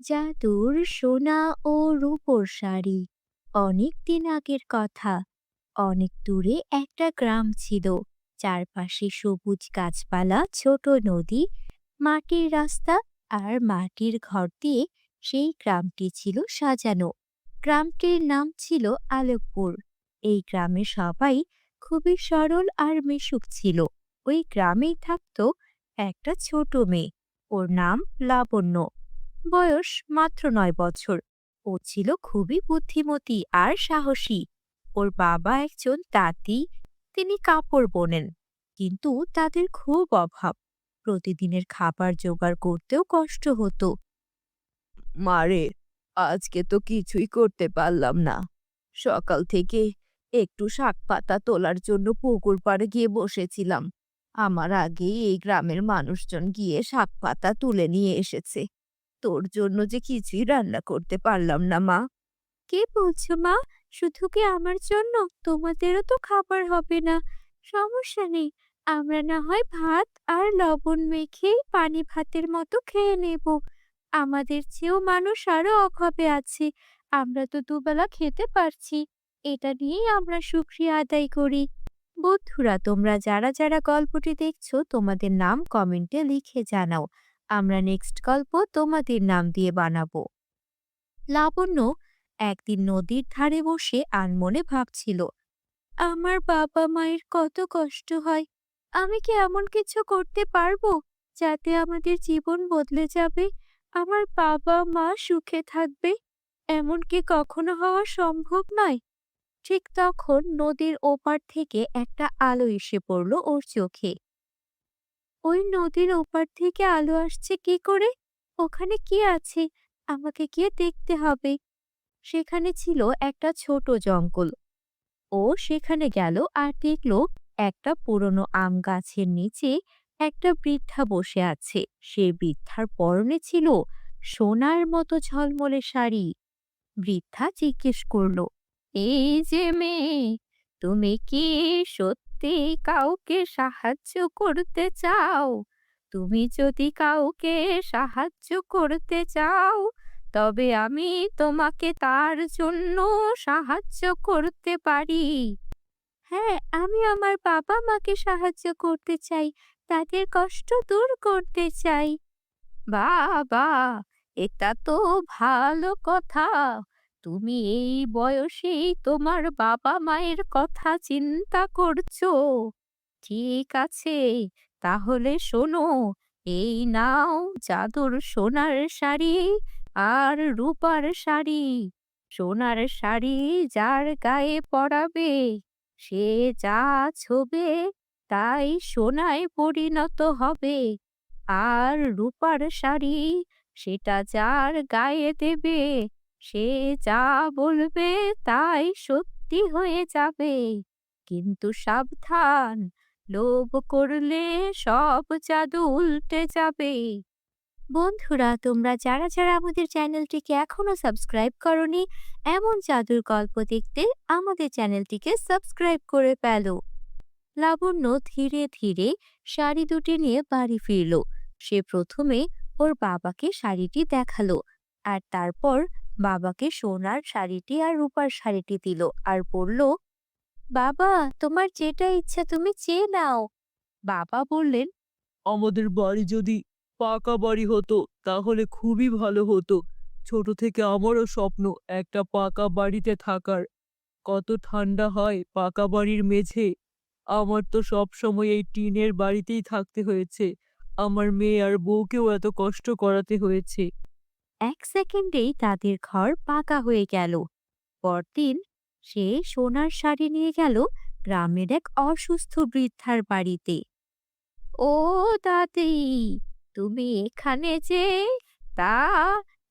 জাদুর সোনা ও রূপোর শাড়ি। অনেক দিন আগের কথা। অনেক দূরে একটা গ্রাম ছিল। চারপাশে সবুজ গাছপালা, ছোট নদী, মাটির রাস্তা আর মাটির ঘর দিয়ে সেই গ্রামটি ছিল সাজানো। গ্রামটির নাম ছিল আলোকপুর। এই গ্রামে সবাই খুবই সরল আর মিশুক ছিল। ওই গ্রামেই থাকত একটা ছোট মেয়ে। ওর নাম লাবণ্য। বয়স মাত্র নয় বছর। ও ছিল খুবই বুদ্ধিমতী আর সাহসী। ওর বাবা একজন তাঁতি, তিনি কাপড় বোনেন, কিন্তু তাদের খুব অভাব। প্রতিদিনের খাবার জোগাড় করতেও কষ্ট হতো। মারে আজকে তো কিছুই করতে পারলাম না। সকাল থেকে একটু শাক পাতা তোলার জন্য পুকুর পাড়ে গিয়ে বসেছিলাম। আমার আগেই এই গ্রামের মানুষজন গিয়ে শাক পাতা তুলে নিয়ে এসেছে। তোর জন্য যে কিছুই রান্না করতে পারলাম না, মা। কে বলছো, মা? শুধু কি আমার জন্য? তোমাদেরও তো খাবার হবে না। সমস্যা নেই। আমরা না হয় ভাত আর লবণ মেখে পানি ভাতের মতো খেয়ে নেব। আমাদের চেয়েও মানুষ আরও অভাবে আছে। আমরা তো দুবেলা খেতে পারছি। এটা নিয়েই আমরা শুক্রিয়া আদায় করি। বন্ধুরা, তোমরা যারা যারা গল্পটি দেখছ, তোমাদের নাম কমেন্টে লিখে জানাও। আমরা নেক্সট গল্প তোমাদের নাম দিয়ে বানাবো। লাবণ্য একদিন নদীর ধারে বসে আনমনে ভাবছিল, আমার বাবা মায়ের কত কষ্ট হয়, আমি কি এমন কিছু করতে পারব যাতে আমাদের জীবন বদলে যাবে? আমার বাবা মা সুখে থাকবে এমন কি কখনো হওয়া সম্ভব নয়। ঠিক তখন নদীর ওপার থেকে একটা আলো এসে পড়ল ওর চোখে। ওই নদীর ওপার থেকে আলো আসছে কি করে? ওখানে কি আছে? আমাকে গিয়ে দেখতে হবে। সেখানে ছিল একটা ছোট জঙ্গল। ও সেখানে গেল আর দেখল একটা পুরনো আম গাছের নিচে একটা বৃদ্ধা বসে আছে। সে বৃদ্ধার পরনে ছিল সোনার মতো ঝলমলে শাড়ি। বৃদ্ধা জিজ্ঞেস করল, এই যে মেয়ে, তুমি কি সত্যি কাউকে সাহায্য করতে চাও, তুমি যদি কাউকে সাহায্য করতে চাও, তবে আমি তোমাকে তার জন্য সাহায্য করতে পারি। হ্যাঁ আমি আমার বাবা মাকে সাহায্য করতে চাই, তাদের কষ্ট দূর করতে চাই। বাবা এটা তো ভালো কথা। তুমি এই বয়সেই তোমার বাবা মায়ের কথা চিন্তা করছ? ঠিক আছে, তাহলে শোনো, এই নাও জাদুর সোনার শাড়ি আর রূপার শাড়ি। সোনার শাড়ি যার গায়ে পরাবে, সে যা ছোবে তাই সোনায় পরিণত হবে। আর রূপার শাড়ি সেটা যার গায়ে দেবে সে যা বলবে তাই সত্যি হয়ে যাবে। কিন্তু সাবধান, লোভ করলে সব জাদু উল্টে যাবে। বন্ধুরা, তোমরা যারা যারা আমাদের চ্যানেলটিকে এখনও সাবস্ক্রাইব করনি, এমন জাদুর গল্প দেখতে আমাদের চ্যানেলটিকে সাবস্ক্রাইব করে ফেলো। লাবণ্য ধীরে ধীরে শাড়ি দুটি নিয়ে বাড়ি ফিরল। সে প্রথমে ওর বাবাকে শাড়িটি দেখাল আর তারপর বাবাকে সোনার শাড়িটি আর রূপার শাড়িটি দিল আর বলল, বাবা, তোমার যেটা ইচ্ছা তুমি চেয়ে নাও। বাবা বললেন, আমাদের বাড়ি যদি পাকা বাড়ি হতো, তাহলে খুবই ভালো হতো। ছোট থেকে আমারও স্বপ্ন একটা পাকা বাড়িতে থাকার। কত ঠান্ডা হয় পাকা বাড়ির মেঝে। আমার তো সব সময় এই টিনের বাড়িতেই থাকতে হয়েছে। আমার মেয়ে আর বউকেও এত কষ্ট করাতে হয়েছে। এক সেকেন্ডেই তাদের ঘর পাকা হয়ে গেল। পরদিন সে সোনার শাড়ি নিয়ে গেল গ্রামের এক অসুস্থ বৃদ্ধার বাড়িতে। ও দাদি, তুমি এখানে যে, তা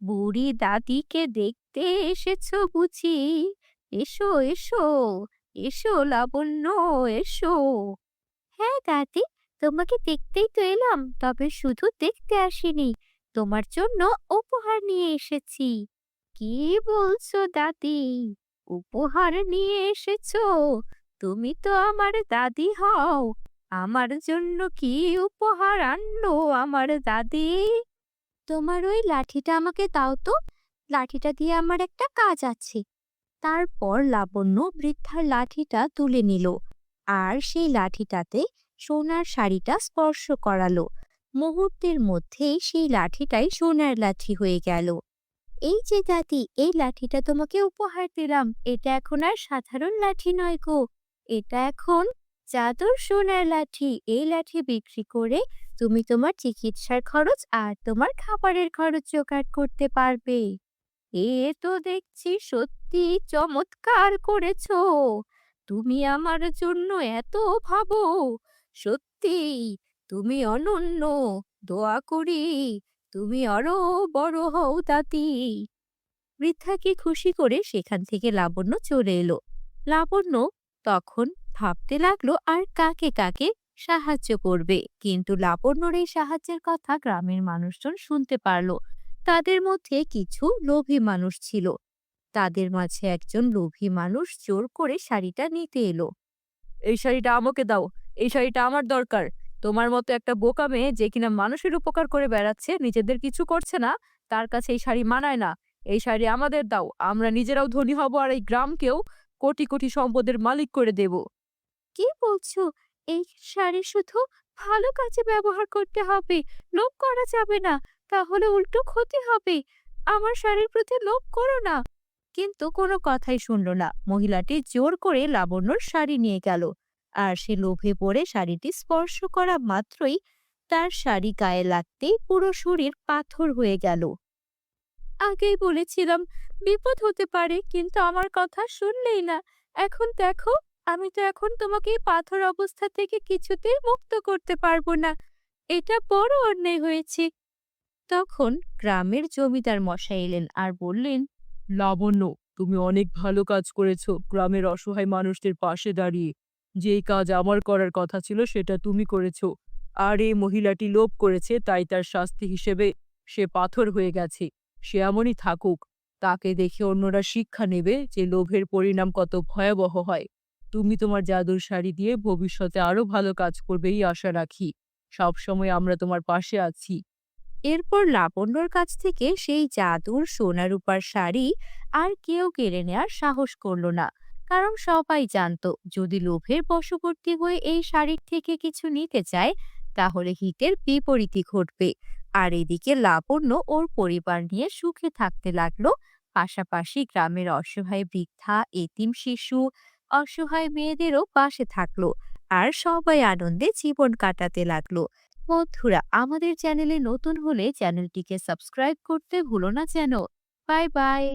বুড়ি দাদিকে দেখতে এসেছ বুঝি। এসো এসো এসো লাবণ্য, এসো। হ্যাঁ দাদি, তোমাকে দেখতেই তো এলাম, তবে শুধু দেখতে আসিনি। তোমার জন্য উপহার নিয়ে এসেছি। কি বলছো দাদি? উপহার নিয়ে এসেছ? তুমি তো আমার দাদি হও। আমার জন্য কি উপহার আনলো আমার দাদি? তোমার ওই লাঠিটা আমাকে দাও তো। লাঠিটা দিয়ে আমার একটা কাজ আছে। তারপর লাবণ্য বৃদ্ধার লাঠিটা তুলে নিল। আর সেই লাঠিটাতে সোনার শাড়িটা স্পর্শ করালো। মুহূর্তের মধ্যেই সেই লাঠিটাই সোনার লাঠি হয়ে গেল। এই যে দাদি, এই লাঠিটা তোমাকে উপহার দিলাম। এটা এখন আর সাধারণ লাঠি নয় গো। এটা এখন জাদুর সোনার লাঠি। এই লাঠি বিক্রি করে তুমি তোমার চিকিৎসার খরচ আর তোমার খাবারের খরচ জোগাড় করতে পারবে। এ তো দেখছি সত্যি চমৎকার করেছ। তুমি আমার জন্য এত ভাবো। সত্যি তুমি অনন্য, দোয়া করি, তুমি আরও বড় হও তাতি। বৃদ্ধাকে খুশি করে সেখান থেকে লাবণ্য চলে এলো। লাবণ্য তখন ভাবতে লাগল, আর কাকে কাকে সাহায্য করবে? কিন্তু লাবণ্যর এই সাহায্যের কথা গ্রামের মানুষজন শুনতে পারল। তাদের মধ্যে কিছু লোভী মানুষ ছিল। তাদের মাঝে একজন লোভী মানুষ জোর করে শাড়িটা নিতে এলো। এই শাড়িটা আমাকে দাও, এই শাড়িটা আমার দরকার তোমার মতো একটা বোকা মেয়ে যে কিনা মানুষের উপকার করে বেড়াচ্ছে, নিজেদের কিছু করছে না, তার কাছে এই শাড়ি মানায় না। এই শাড়ি আমাদের দাও, আমরা নিজেরাও ধনী হব আর এই গ্রামকেও কোটি কোটি সম্পদের মালিক করে দেব। কি বলছো? এই শাড়ি শুধু ভালো কাজে ব্যবহার করতে হবে, লোভ করা যাবে না, তাহলে উল্টো ক্ষতি হবে। আমার শাড়ির প্রতি লোভ করো না। কিন্তু কোনো কথাই শুনলো না। মহিলাটি জোর করে লাবণ্যর শাড়ি নিয়ে গেল। আর সে লোভে পড়ে শাড়িটি স্পর্শ করা মাত্রই তার শাড়ি গায়ে লাগতেই পুরো শরীর পাথর হয়ে গেল। আগেই বলেছিলাম, বিপদ হতে পারে, কিন্তু আমার কথা শুনলেই না। এখন দেখো, আমি তো এখন তোমাকে পাথর অবস্থা থেকে কিছুতেই মুক্ত করতে পারব না। এটা বড় অন্যায় হয়েছে। তখন গ্রামের জমিদার মশাই এলেন আর বললেন, লাবণ্য, তুমি অনেক ভালো কাজ করেছ। গ্রামের অসহায় মানুষদের পাশে দাঁড়িয়ে। যেই কাজ আমার করার কথা ছিল সেটা তুমি করেছ। আর এই মহিলাটি লোভ করেছে, তাই তার শাস্তি হিসেবে সে পাথর হয়ে গেছে। সে এমনই থাকুক। তাকে দেখে অন্যরা শিক্ষা নেবে যে লোভের পরিণাম কত ভয়াবহ হয়। তুমি তোমার জাদুর শাড়ি দিয়ে ভবিষ্যতে আরও ভালো কাজ করবে এই আশা রাখি। সবসময় আমরা তোমার পাশে আছি। এরপর লাবণ্যর কাছ থেকে সেই জাদুর সোনা রূপার শাড়ি আর কেউ কেড়ে নেওয়ার সাহস করল না। কারণ সবাই জানতো, যদি লোভের বশবর্তী হয়ে এই শাড়ির থেকে কিছু নিতে চায়, তাহলে হিতের বিপরীতই ঘটবে। আর এদিকে লাবণ্য ওর পরিবার নিয়ে সুখে থাকতে লাগল। পাশাপাশি গ্রামের অসহায় বৃদ্ধা, এতিম শিশু, অসহায় মেয়েদেরও পাশে থাকল আর সবাই আনন্দে জীবন কাটাতে লাগল। বন্ধুরা, আমাদের চ্যানেলে নতুন হলে চ্যানেলটিকে সাবস্ক্রাইব করতে ভুলো না যেন। Bye bye.